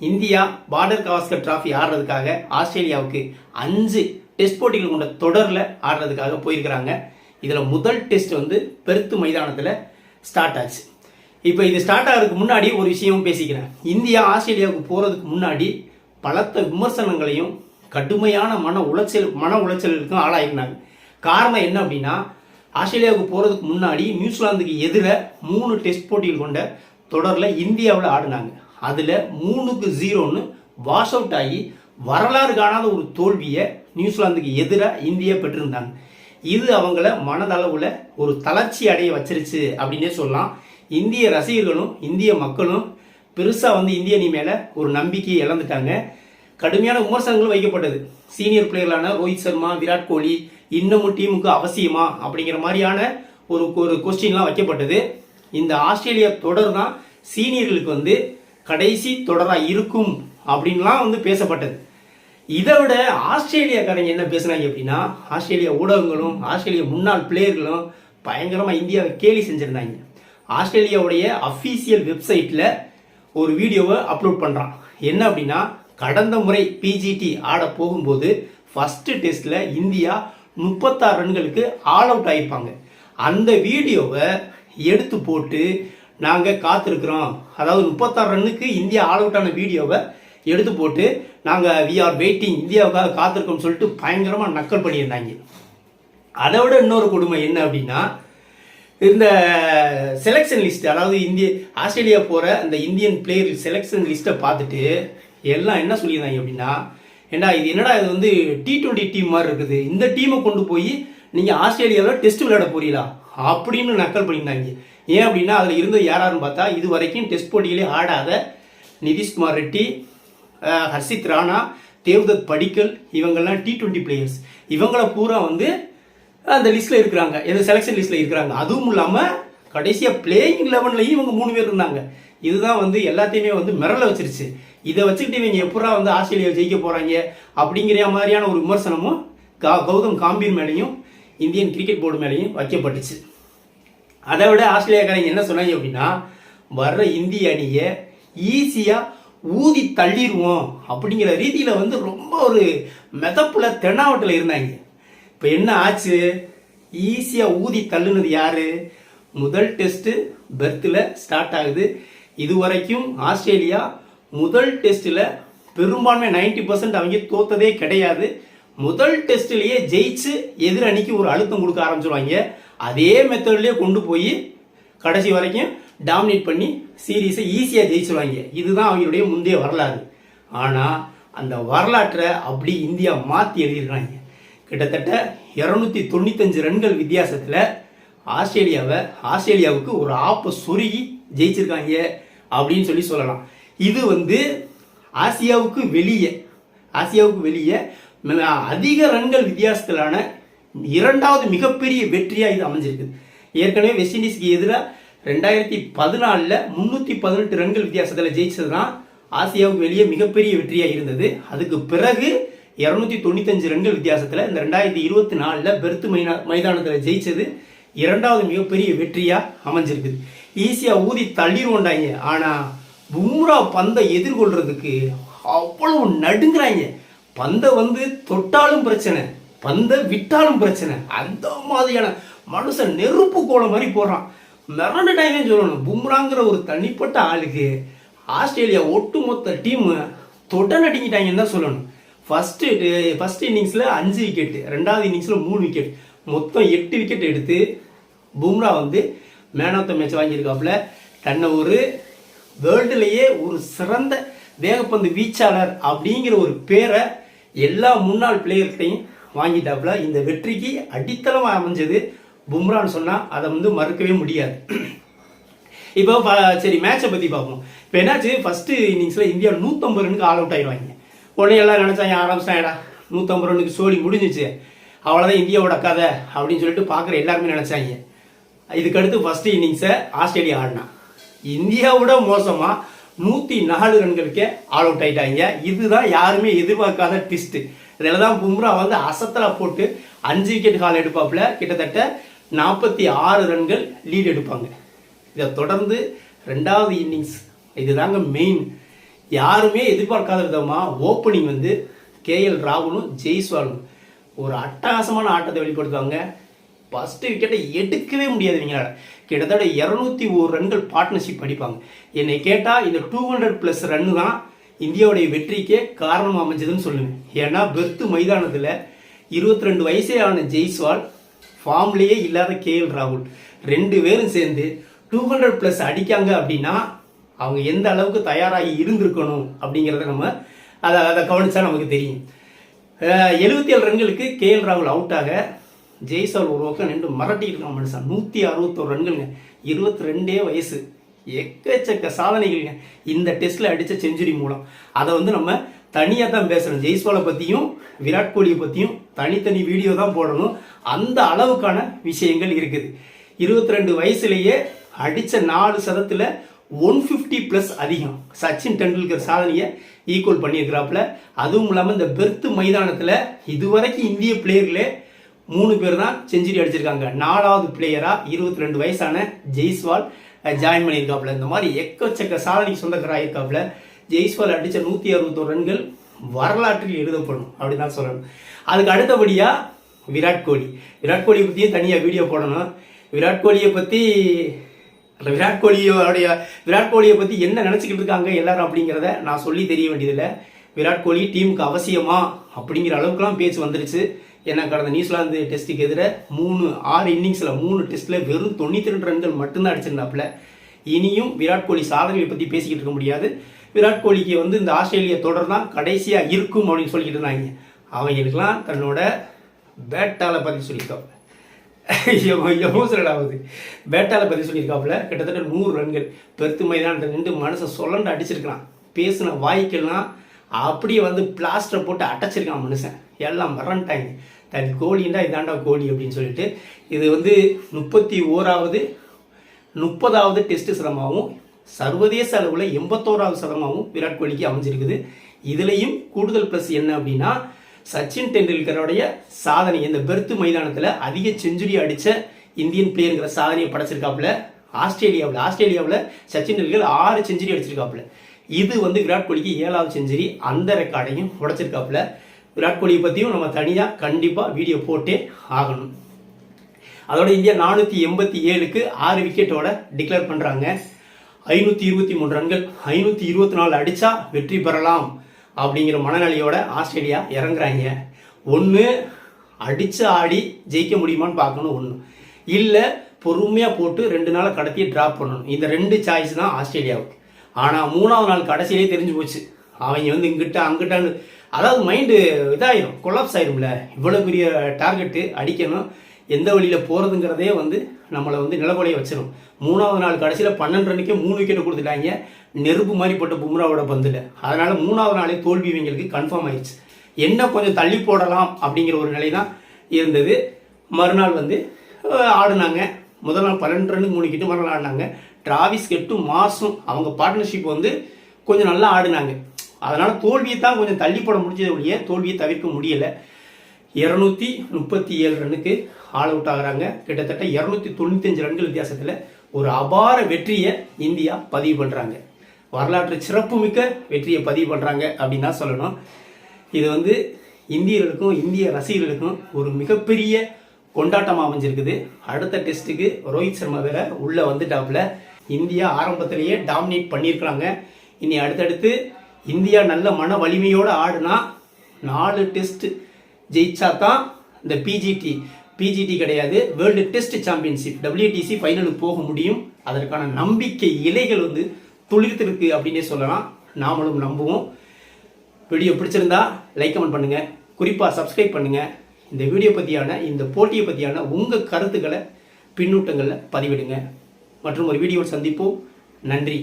India border Gavaskar trophy ஆடுறதுக்காக ஆஸ்திரேலியாவுக்கு அஞ்சு டெஸ்ட் போட்டிகள் கொண்ட தொடரில் ஆடுறதுக்காக போயிருக்கிறாங்க. இதில் முதல் டெஸ்ட் வந்து பெருத்து மைதானத்தில் ஸ்டார்ட் ஆச்சு. இப்போ இது ஸ்டார்ட் ஆகிறதுக்கு முன்னாடி ஒரு விஷயம் பேசிக்கிறேன். இந்தியா ஆஸ்திரேலியாவுக்கு போகிறதுக்கு முன்னாடி பலத்த விமர்சனங்களையும் கடுமையான மன உளைச்சல் மன உளைச்சலுக்கும் ஆளாயிருந்தாங்க காரணம் என்ன அப்படின்னா ஆஸ்திரேலியாவுக்கு போகிறதுக்கு முன்னாடி நியூசிலாந்துக்கு எதிர மூணு டெஸ்ட் போட்டிகள் கொண்ட தொடரில் இந்தியாவில் ஆடினாங்க. அதில் மூணுக்கு ஜீரோன்னு வாஷ் அவுட் ஆகி வரலாறு காணாத ஒரு தோல்வியை நியூசிலாந்துக்கு எதிராக இந்தியா பெற்றிருந்தாங்க. இது அவங்கள மனதளவில் ஒரு தளர்ச்சி அடைய வச்சிருச்சு அப்படின்னே சொல்லலாம். இந்திய ரசிகர்களும் இந்திய மக்களும் பெருசாக வந்து இந்திய அணி மேலே ஒரு நம்பிக்கையை இழந்துட்டாங்க. கடுமையான விமர்சனங்களும் வைக்கப்பட்டது. சீனியர் பிளேயர்களான ரோஹித் சர்மா விராட் கோலி இன்னமும் டீமுக்கு அவசியமா அப்படிங்கிற மாதிரியான ஒரு ஒரு கொஸ்டின்லாம் வைக்கப்பட்டது. இந்த ஆஸ்திரேலியா தொடர் தான் சீனியர்களுக்கு வந்து கடைசி தொடராக இருக்கும் அப்படின்லாம் வந்து பேசப்பட்டது. இதை விட ஆஸ்திரேலியாக்காரங்க என்ன பேசுனாங்க அப்படின்னா ஆஸ்திரேலியா ஊடகங்களும் ஆஸ்திரேலியா முன்னாள் பிளேயர்களும் பயங்கரமாக இந்தியாவை கேலி செஞ்சுருந்தாங்க. ஆஸ்திரேலியாவுடைய அஃபீஷியல் வெப்சைட்டில் ஒரு வீடியோவை அப்லோட் பண்ணுறான் என்ன அப்படின்னா கடந்த முறை பிஜிடி ஆட போகும்போது ஃபஸ்ட்டு டெஸ்ட்டில் இந்தியா முப்பத்தாறு ரன்களுக்கு ஆல் அவுட் ஆயிருப்பாங்க. அந்த வீடியோவை எடுத்து போட்டு நாங்கள் காத்திருக்கிறோம். அதாவது முப்பத்தாறு ரன்னுக்கு இந்தியா ஆல் அவுட்டான வீடியோவை எடுத்து போட்டு நாங்கள் வி ஆர் வெயிட்டிங் இந்தியாவுக்காக காத்திருக்கோம்னு சொல்லிட்டு பயங்கரமாக நக்கல் பண்ணியிருந்தாங்க. அதை விட இன்னொரு கொடுமை என்ன அப்படின்னா இந்த செலெக்ஷன் லிஸ்ட் அதாவது இந்திய ஆஸ்திரேலியா போகிற அந்த இந்தியன் பிளேயர் செலெக்ஷன் லிஸ்ட்டை பார்த்துட்டு எல்லாம் என்ன சொல்லியிருந்தாங்க அப்படின்னா ஏண்டா இது என்னடா இது வந்து டி ட்வெண்ட்டி டீம் மாதிரி இருக்குது. இந்த டீமை கொண்டு போய் நீங்கள் ஆஸ்திரேலியாவில் டெஸ்ட் விளையாட போறீங்களா? அப்படின்னு நக்கல் பண்ணியிருந்தாங்க. ஏன் அப்படின்னா அதில் இருந்தது யாராருன்னு பார்த்தா இது வரைக்கும் டெஸ்ட் போட்டிகளே ஆடாத நிதிஷ்குமார் ரெட்டி ஹர்ஷித் ராணா தேவ்தத் படிக்கல் இவங்கெல்லாம் டி டுவெண்ட்டி பிளேயர்ஸ் இவங்கள பூரா வந்து அந்த லிஸ்ட்டில் இருக்கிறாங்க. எந்த செலெக்ஷன் லிஸ்ட்டில் இருக்கிறாங்க. அதுவும் இல்லாமல் கடைசியாக பிளேயிங் லெவன்லையும் இவங்க மூணு பேர் இருந்தாங்க. இதுதான் வந்து எல்லாத்தையுமே வந்து மிரள வச்சிருச்சு. இதை வச்சுக்கிட்டு இவங்க எப்படா வந்து ஆஸ்திரேலியா ஜெயிக்க போகிறாங்க அப்படிங்கிற மாதிரியான ஒரு விமர்சனமும் கா கௌதம் காம்பீர் மேலேயும் இந்தியன் கிரிக்கெட் போர்டு மேலேயும் வைக்கப்பட்டுச்சு. அதை விட ஆஸ்திரேலியாக்காரங்க என்ன சொன்னாங்க அப்படின்னா வர்ற இந்திய அணியை ஈஸியாக ஊதி தள்ளிடுவோம் அப்படிங்கிற ரீதியில் வந்து ரொம்ப ஒரு மெதப்பில் தென்னாவட்டில் இருந்தாங்க. இப்போ என்ன ஆச்சு? ஈஸியாக ஊதி தள்ளுனது யார்? முதல் டெஸ்ட்டு பெர்த்தில் ஸ்டார்ட் ஆகுது. இது வரைக்கும் ஆஸ்திரேலியா முதல் டெஸ்ட்டில் பெரும்பான்மை 90% பர்சன்ட் அவங்க தோத்ததே கிடையாது. முதல் டெஸ்ட்லேயே ஜெயிச்சு எதிர் அணிக்கு ஒரு அழுத்தம் கொடுக்க ஆரம்பிச்சிருவாங்க. அதே மெத்தட்லேயே கொண்டு போய் கடைசி வரைக்கும் டாமினேட் பண்ணி சீரீஸை ஈஸியாக ஜெயிச்சிருவாங்க. இதுதான் அவங்களுடைய முந்தைய வரலாறு. ஆனால் அந்த வரலாற்றை அப்படி இந்தியா மாற்றி எழுதியிருக்காங்க. கிட்டத்தட்ட இரநூத்தி தொண்ணூத்தஞ்சு ரன்கள் வித்தியாசத்தில் ஆஸ்திரேலியாவை ஆஸ்திரேலியாவுக்கு ஒரு ஆப்பை சொருகி ஜெயிச்சிருக்காங்க அப்படின்னு சொல்லி சொல்லலாம். இது வந்து ஆசியாவுக்கு வெளியே ஆசியாவுக்கு வெளியே ம- அதிக ரன்கள் வித்தியாசத்திலான இரண்டாவது மிகப்பெரிய வெற்றியாக இது அமைஞ்சிருக்குது ஏற்கனவே வெஸ்ட் இண்டீஸ்க்கு எதிராக ரெண்டாயிரத்தி பதினாலில் முந்நூற்றி பதினெட்டு ரன்கள் வித்தியாசத்தில் ஜெயிச்சது தான் ஆசியாவுக்கு வெளியே மிகப்பெரிய வெற்றியாக இருந்தது. அதுக்கு பிறகு இரநூத்தி தொண்ணூத்தஞ்சு ரன்கள் வித்தியாசத்தில் இந்த ரெண்டாயிரத்தி இருபத்தி நாலில் பெருத்து மைனா மைதானத்தில் ஜெயிச்சது இரண்டாவது மிகப்பெரிய வெற்றியாக அமைஞ்சிருக்குது ஈஸியாக ஊதி தள்ளிடுவோண்டாங்க ஆனால் பும்ரா பந்தை எதிர்கொள்றதுக்கு அவ்வளவு நடுங்கிறாங்க. பந்தை வந்து தொட்டாலும் பிரச்சனை. பந்தை விட்டாலும் பிரச்சனை. அந்த மாதிரியான மனுஷன் நெருப்பு கோலம் மாதிரி போடுறான். மிரண்டுட்டாங்க சொல்லணும். பும்ராங்கிற ஒரு தனிப்பட்ட ஆளுக்கு ஆஸ்திரேலியா ஒட்டுமொத்த டீம் தொட நடுங்கிட்டாங்கன்னு தான் சொல்லணும். ஃபஸ்ட்டு ஃபஸ்ட் இன்னிங்ஸில் அஞ்சு விக்கெட்டு ரெண்டாவது இன்னிங்ஸில் மூணு விக்கெட் மொத்தம் எட்டு விக்கெட் எடுத்து பும்ரா வந்து மேன் ஆஃப் த மேட்ச் வாங்கியிருக்காப்புல. தன்னை ஒரு வேர்ல்டுலேயே ஒரு சிறந்த வேகப்பந்து வீச்சாளர் அப்படிங்கிற ஒரு பேரை எல்லா முன்னாள் பிளேயர்கிட்டையும் வாங்கிட்டாப்புல. இந்த வெற்றிக்கு அடித்தளமாக அமைஞ்சது பும்ரான்னு சொன்னால் அதை வந்து மறுக்கவே முடியாது. இப்போ சரி மேட்சை பற்றி பார்ப்போம். இப்போ என்னாச்சு? ஃபஸ்ட்டு இன்னிங்ஸில் இந்தியா நூற்றம்பது ரனுக்கு ஆல் அவுட் ஆயிடுவாங்க உடனே எல்லாம் நினச்சாங்க ஆரம்பிச்சிட்டாங்கடா. நூற்றம்பது ரனுக்கு சோழி முடிஞ்சிச்சு. அவ்வளோதான் இந்தியாவோட கதை அப்படின்னு சொல்லிட்டு பார்க்குற எல்லாருமே நினச்சாங்க. இதுக்கடுத்து ஃபஸ்ட்டு இன்னிங்ஸை ஆஸ்திரேலியா ஆடினா. இந்தியாவோட மோசமாக நூற்றி நாலு ரன்களுக்கே ஆல் அவுட் ஆயிட்டாங்க. இதுதான் யாருமே எதிர்பார்க்காத ட்விஸ்ட்டு இதில் தான் பும்ரா வந்து அசத்தில் போட்டு அஞ்சு விக்கெட் கால் எடுப்பாப்புல. கிட்டத்தட்ட நாற்பத்தி ஆறு ரன்கள் லீட் எடுப்பாங்க. இதை தொடர்ந்து ரெண்டாவது இன்னிங்ஸ் இதுதாங்க மெயின் யாருமே எதிர்பார்க்காத விதமாக ஓப்பனிங் வந்து கேஎல் ராகுலும் ஜெய்ஸ்வாலும் ஒரு அட்டகாசமான ஆட்டத்தை வெளிப்படுத்துவாங்க. ஃபஸ்ட்டு விக்கெட்டை எடுக்கவே முடியாது இவங்களால. கிட்டத்தட்ட இரநூத்தி ஒரு ரன்கள் பார்ட்னர்ஷிப் அடிப்பாங்க. என்னை கேட்டால் இந்த டூ ஹண்ட்ரட் ப்ளஸ் ரன்னு தான். இந்தியாவுடைய வெற்றிக்கே காரணம் அமைஞ்சதுன்னு சொல்லுங்கள் ஏன்னா பெர்த் மைதானத்தில் இருபத்தி ரெண்டு வயசே ஆன ஜெய்ஸ்வால் ஃபார்ம்லேயே இல்லாத கேஎல் ராகுல். ரெண்டு பேரும் சேர்ந்து டூ ஹண்ட்ரட் ப்ளஸ் அடிக்காங்க அப்படின்னா அவங்க எந்த அளவுக்கு தயாராகி இருந்திருக்கணும் அப்படிங்கிறத நம்ம அதை அதை கவனித்தா நமக்கு தெரியும். எழுபத்தி ஏழு ரன்களுக்கு கேஎல் ராகுல் அவுட் ஆக ஜெய்சால் ஒரு பக்கம் நின்று மிரட்டிட்டு இருக்கான் மனுஷன். நூற்றி அறுபத்தோரு ரன்களுங்க. இருபத்தி ரெண்டே வயசு. எக்கச்சக்க சாதனைகள்ங்க இந்த டெஸ்ட்டில் அடித்த செஞ்சுரி மூலம். அதை வந்து நம்ம தனியாக தான் பேசுகிறோம் ஜெய்ஸ்வாலை பற்றியும் விராட் கோலியை பற்றியும் தனித்தனி வீடியோ தான் போடணும். அந்த அளவுக்கான விஷயங்கள் இருக்குது. இருபத்தி ரெண்டு வயசுலேயே அடித்த நாலு சதத்தில் ஒன் ஃபிஃப்டி ப்ளஸ் அதிகம். சச்சின் டெண்டுல்கர் சாதனையை ஈக்குவல் பண்ணியிருக்கிறாப்புல. அதுவும் இல்லாமல் இந்த பெர்த் மைதானத்தில் இதுவரைக்கும் இந்திய பிளேயர்களே மூணு பேர் தான் செஞ்சுரி அடிச்சிருக்காங்க. நாலாவது பிளேயராக இருபத்தி ரெண்டு வயசான ஜெய்ஸ்வால் ஜாயின் பண்ணியிருக்காப்புல. இந்த மாதிரி எக்கச்சக்க சாதனைக்கு சொந்தக்காராக இருக்காப்புல ஜெய்ஸ்வால் அடித்த நூற்றி அறுபத்தோரு ரன்கள் வரலாற்றில் எழுதப்படும் அப்படி தான் சொல்லணும். அதுக்கு அடுத்தபடியாக விராட் கோலி. விராட் கோலியை பற்றியும் தனியாக வீடியோ போடணும். விராட் கோலியை பற்றி விராட் கோலியோடைய விராட் கோலியை பற்றி என்ன நினச்சிக்கிட்டு இருக்காங்க எல்லாரும் அப்படிங்கிறத நான் சொல்லி தெரிய வேண்டியதில்லை. விராட் கோலி டீமுக்கு அவசியமா அப்படிங்கிற அளவுக்குலாம் பேச்சு வந்துருச்சு. ஏன்னா கடந்த நியூசிலாந்து டெஸ்ட்டுக்கு எதிர மூணு ஆறு இன்னிங்ஸில் மூணு டெஸ்ட்டில் வெறும் தொண்ணூற்றி ரெண்டு ரன்கள் மட்டும்தான் அடிச்சிருந்தாப்புல. இனியும் விராட் கோலி சாதனையை பற்றி பேசிக்கிட்டு இருக்க முடியாது. விராட் கோலிக்கு வந்து இந்த ஆஸ்திரேலிய தொடர் தான் கடைசியாக இருக்கும் அப்படின்னு சொல்லிக்கிட்டு இருந்தாங்க. அவங்களுக்கெல்லாம் தன்னோட பேட்டால பற்றி சொல்லியிருக்காப்புல. எமோசனல் ஆகுது பேட்டால பற்றி சொல்லியிருக்காப்புல. கிட்டத்தட்ட நூறு ரன்கள். பெருத்து மைதானத்தில் நின்று மனசை சொல்லண்டு அடிச்சிருக்கலாம் பேசின வாய்க்கெல்லாம் அப்படியே வந்து பிளாஸ்டரை போட்டு அடைச்சிருக்கான் மனுஷன். எல்லாம் மறந்துட்டாங்க தன் கோழின்னா இதாண்டா கோழி அப்படின்னு சொல்லிட்டு இது வந்து முப்பத்தி ஓராவது முப்பதாவது டெஸ்ட் சிரமமாகவும் சர்வதேச அளவில் எண்பத்தோராவது சதமாகவும் விராட் கோலிக்கு அமைஞ்சிருக்குது. இதுலேயும் கூடுதல் ப்ளஸ் என்ன அப்படின்னா சச்சின் டெண்டுல்கருடைய சாதனை இந்த பெர்த் மைதானத்தில் அதிக செஞ்சுரி அடித்த இந்தியன் பிளேயருங்கிற சாதனையை படைச்சிருக்காப்புல. ஆஸ்திரேலியாவில் ஆஸ்திரேலியாவில் சச்சின் டெண்டுல்கர் ஆறு செஞ்சுரி அடிச்சிருக்காப்புல. இது வந்து விராட் கோலிக்கு ஏழாவது செஞ்சுரி அந்த ரெக்கார்டையும் உடைச்சிருக்காப்புல. விராட் கோலியை பற்றியும் நம்ம தனியாக கண்டிப்பாக வீடியோ போட்டே ஆகணும். அதோட இந்தியா நானூற்றி எண்பத்தி ஏழுக்கு ஆறு விக்கெட்டோட டிக்ளேர் பண்ணுறாங்க ஐநூற்றி இருபத்தி மூணு ரன்கள் ஐநூற்றி இருபத்தி நாலு அடித்தா வெற்றி பெறலாம் அப்படிங்கிற மனநிலையோட ஆஸ்திரேலியா இறங்குறாங்க. ஒன்று அடித்து ஆடி ஜெயிக்க முடியுமான்னு பார்க்கணும் ஒன்று இல்லை பொறுமையாக போட்டு ரெண்டு நாளை கடத்தி ட்ராப் பண்ணணும். இந்த ரெண்டு சாய்ஸ் தான் ஆஸ்திரேலியாவுக்கு. ஆனால் மூணாவது நாள் கடைசியிலே தெரிஞ்சு போச்சு. அவங்க வந்து இங்கிட்ட அங்கிட்டான்னு அதாவது மைண்டு இதாயிரும் கொலாப்ஸ் ஆயிரும்ல. இவ்வளோ பெரிய டார்கெட்டு அடிக்கணும். எந்த வழியில் போகிறதுங்கிறதே வந்து நம்மளை வந்து நிலவலைய வச்சிடும் மூணாவது நாள் கடைசியில் பன்னெண்டு ரன்னுக்கே மூணு விக்கெட் கொடுத்துட்டாங்க. நெருப்பு மாதிரி போட்ட பும்ராவோட பந்தில். அதனால் மூணாவது நாளே தோல்வி இவங்களுக்கு கன்ஃபார்ம் ஆயிடுச்சு என்ன கொஞ்சம் தள்ளி போடலாம் அப்படிங்கிற ஒரு நிலை தான் இருந்தது. மறுநாள் வந்து ஆடினாங்க. முதல் நாள் பன்னெண்டு ரன்னுக்கு மூணு கிட்ட மறுநாள் ஆடினாங்க. டிராவிஸ் கெட்டும் மாசும் அவங்க பார்ட்னர்ஷிப் வந்து கொஞ்சம் நல்லா ஆடினாங்க. அதனால் தோல்வியை தான் கொஞ்சம் தள்ளி போட முடிஞ்சதை ஒழிய தோல்வியை தவிர்க்க முடியலை. இரநூத்தி முப்பத்தி ஏழு ரன்னுக்கு ஆல் அவுட் ஆகுறாங்க. கிட்டத்தட்ட இரநூத்தி தொண்ணூத்தஞ்சு ரன்கள் வித்தியாசத்தில் ஒரு அபார வெற்றியை இந்தியா பதிவு பண்ணுறாங்க வரலாற்று சிறப்புமிக்க வெற்றியை பதிவு பண்ணுறாங்க அப்படின்னு தான் சொல்லணும். இது வந்து இந்தியர்களுக்கும் இந்திய ரசிகர்களுக்கும் ஒரு மிகப்பெரிய கொண்டாட்டமாக அமைஞ்சிருக்குது. அடுத்த டெஸ்ட்டுக்கு ரோஹித் சர்மா வேற உள்ளே வந்துட்டாப்புல. இந்தியா ஆரம்பத்திலேயே டாமினேட் பண்ணியிருக்கிறாங்க. இனி அடுத்தடுத்து இந்தியா நல்ல மன வலிமையோடு ஆடுனா நாலு டெஸ்ட் ஜெயிச்சா தான் இந்த பிஜிடி பிஜிடி கிடையாது. வேர்ல்டு டெஸ்ட் சாம்பியன்ஷிப் டபிள்யூடிசி ஃபைனலுக்கு போக முடியும். அதற்கான நம்பிக்கை இலைகள் வந்து துளிர்த்திருக்கு அப்படின்னே சொல்லலாம். நாமளும் நம்புவோம். வீடியோ பிடிச்சிருந்தா லைக் கமெண்ட் பண்ணுங்க. குறிப்பாக சப்ஸ்கிரைப் பண்ணுங்க. இந்த வீடியோ பற்றியான இந்த போட்டியை பற்றியான உங்கள் கருத்துக்களை பின்னூட்டங்களில் பதிவிடுங்க. மற்றும் ஒரு வீடியோவில் சந்திப்போம். நன்றி.